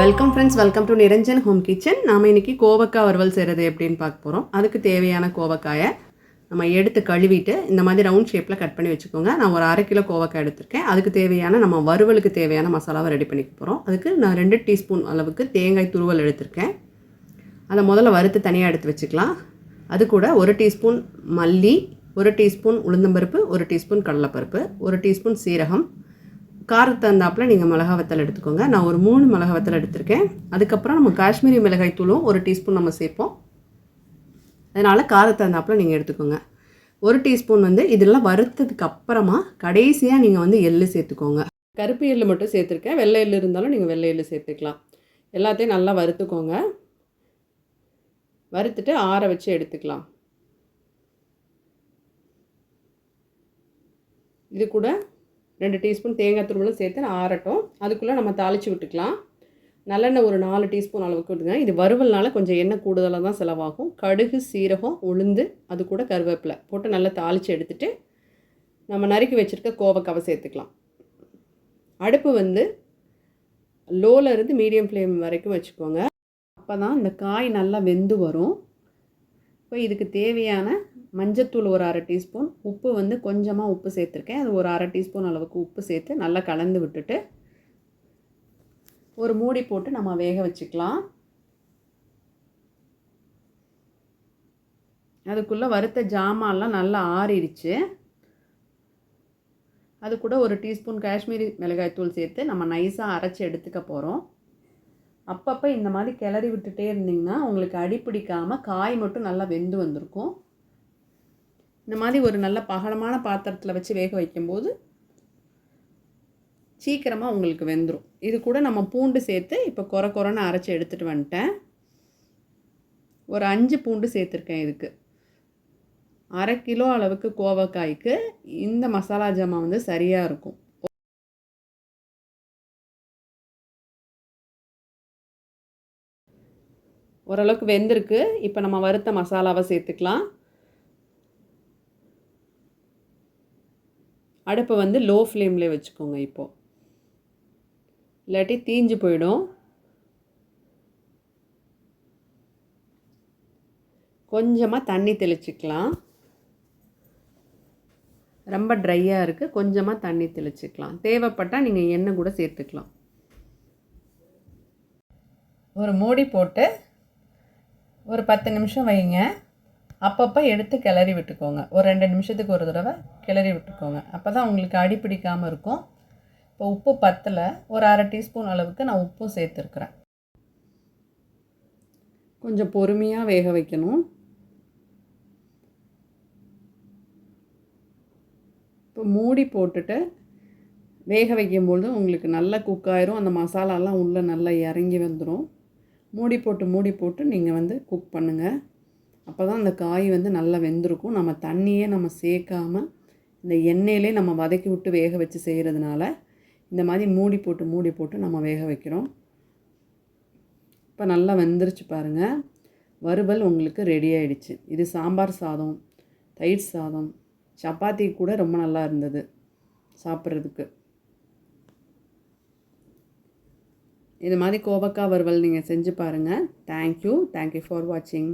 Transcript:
Welcome friends welcome to Niranjan home kitchen நாம் இன்னைக்கு கோவக்காய் வறுவல் செய்கிறது எப்படின்னு பார்க்க போகிறோம் அதுக்கு தேவையான கோவக்காயை நம்ம எடுத்து கழுவிட்டு இந்த மாதிரி ரவுண்ட் ஷேப்பில் கட் பண்ணி வச்சுக்கோங்க. நான் ஒரு அரை கிலோ கோவக்காய் எடுத்திருக்கேன். அதுக்கு தேவையான நம்ம வறுவலுக்கு தேவையான மசாலாவை ரெடி பண்ணிக்க போகிறோம் அதுக்கு நான் ரெண்டு டீஸ்பூன் அளவுக்கு தேங்காய் துருவல் எடுத்திருக்கேன். அதை முதல்ல வறுத்து தனியாக எடுத்து வச்சுக்கலாம். அது கூட ஒரு டீஸ்பூன் மல்லி ஒரு டீஸ்பூன் உளுந்தம்பருப்பு ஒரு டீஸ்பூன் கடலைப்பருப்பு ஒரு டீஸ்பூன் சீரகம் காரத்து தந்தாப்பில் நீங்கள் மிளகா வத்தல் எடுத்துக்கோங்க. நான் ஒரு மூணு மிளகா வத்தல் எடுத்திருக்கேன். அதுக்கப்புறம் நம்ம காஷ்மீரி மிளகாய் தூளும் ஒரு டீஸ்பூன் நம்ம சேர்ப்போம். அதனால் காரத்து தகுந்தாப்பில் நீங்கள் எடுத்துக்கோங்க. ஒரு டீஸ்பூன் வந்து இதெல்லாம் வறுத்ததுக்கு அப்புறமா கடைசியாக நீங்கள் வந்து எள்ளு சேர்த்துக்கோங்க. கருப்பு எள்ளு மட்டும் சேர்த்துருக்கேன். வெள்ளை எள்ளு இருந்தாலும் நீங்கள் வெள்ளை எள்ளு சேர்த்துக்கலாம். எல்லாத்தையும் நல்லா வறுத்துக்கோங்க. வறுத்துட்டு ஆற வச்சு எடுத்துக்கலாம். இது கூட ரெண்டு டீஸ்பூன் தேங்காய் துருவலும் சேர்த்து நான் ஆறட்டும். அதுக்குள்ளே நம்ம தாளித்து விட்டுக்கலாம். நல்லெண்ணெய் ஒரு நாலு டீஸ்பூன் அளவுக்கு விட்டுங்க இது வறுவல்னால கொஞ்சம் எண்ணெய் கூடுதலாக தான் செலவாகும். கடுகு சீரகம் உளுந்து அது கூட கருவேப்பிலை போட்டு நல்லா தாளித்து எடுத்துட்டு நம்ம நறுக்கி வச்சுருக்க கோவக்காவை சேர்த்துக்கலாம். அடுப்பு வந்து லோவில் இருந்து மீடியம் ஃப்ளேம் வரைக்கும் வச்சுக்கோங்க. அப்போ தான் இந்த காய் நல்லா வெந்து வரும். இப்போ இதுக்கு தேவையான மஞ்சத்தூள் ஒரு அரை டீஸ்பூன் உப்பு வந்து கொஞ்சமாக உப்பு சேர்த்துருக்கேன். அது ஒரு அரை டீஸ்பூன் அளவுக்கு உப்பு சேர்த்து நல்லா கலந்து விட்டுட்டு ஒரு மூடி போட்டு நம்ம வேக வச்சுக்கலாம். அதுக்குள்ளே வறுத்த ஜாமான்லாம் நல்லா ஆறிடுச்சு அது கூட ஒரு டீஸ்பூன் காஷ்மீரி மிளகாய் தூள் சேர்த்து நம்ம நைஸாக அரைச்சி எடுத்துக்க போகிறோம் அப்பப்போ இந்த மாதிரி கிளறி விட்டுட்டே இருந்திங்கன்னா உங்களுக்கு அடி பிடிக்காமல் காய் மட்டும் நல்லா வெந்து வந்திருக்கும். இந்த மாதிரி ஒரு நல்ல பகலமான பாத்திரத்தில் வச்சு வேக வைக்கும்போது சீக்கிரமாக உங்களுக்கு வெந்துடும் இது கூட நம்ம பூண்டு சேர்த்து இப்போ குறை குறைன்னு அரைச்சி எடுத்துகிட்டு வந்துட்டேன். ஒரு அஞ்சு பூண்டு சேர்த்துருக்கேன் இதுக்கு. அரை கிலோ அளவுக்கு கோவக்காய்க்கு இந்த மசாலா ஜாமான் வந்து சரியாக இருக்கும். ஓரளவுக்கு வெந்திருக்கு. இப்போ நம்ம வறுத்த மசாலாவை சேர்த்துக்கலாம். அடுப்பை வந்து லோ ஃப்ளேமில் வச்சுக்கோங்க இப்போது இல்லாட்டி தீஞ்சு போயிடும். கொஞ்சமாக தண்ணி தெளிச்சிக்கலாம். ரொம்ப ட்ரையாக இருக்குது கொஞ்சமாக தண்ணி தெளிச்சிக்கலாம். தேவைப்பட்டால் நீங்கள் எண்ணெய் கூட சேர்த்துக்கலாம். ஒரு மூடி போட்டு ஒரு பத்து நிமிஷம் வைங்க. அப்பப்போ எடுத்து கிளறி விட்டுக்கோங்க. ஒரு ரெண்டு நிமிஷத்துக்கு ஒரு தடவை கிளறி விட்டுக்கோங்க. அப்போ தான் உங்களுக்கு அடி பிடிக்காமல் இருக்கும். இப்போ உப்பு பத்தில் ஒரு அரை டீஸ்பூன் அளவுக்கு நான் உப்பும் சேர்த்துருக்குறேன். கொஞ்சம் பொறுமையாக வேக வைக்கணும். இப்போ மூடி போட்டுட்டு வேக வைக்கும்பொழுது உங்களுக்கு நல்லா குக் ஆயிரும். அந்த மசாலாலாம் உள்ளே நல்லா இறங்கி வந்துடும் மூடி போட்டு மூடி போட்டு நீங்கள் வந்து குக் பண்ணுங்கள் அப்போ தான் அந்த காய் வந்து நல்லா வெந்திருக்கும். நம்ம தண்ணியே நம்ம சேர்க்காம இந்த எண்ணெயிலே நம்ம வதக்கி விட்டு வேக வச்சு செய்கிறதுனால இந்த மாதிரி மூடி போட்டு மூடி போட்டு நம்ம வேக வைக்கிறோம். இப்போ நல்லா வெந்துருச்சு பாருங்கள் வறுவல் உங்களுக்கு ரெடி ஆகிடுச்சு இது சாம்பார் சாதம் தயிர் சாதம் சப்பாத்தி கூட ரொம்ப நல்லா இருந்தது சாப்பிட்றதுக்கு. இது மாதிரி கோவக்காய் வறுவல் நீங்கள் செஞ்சு பாருங்கள் தேங்க்யூ தேங்க்யூ ஃபார் வாட்சிங்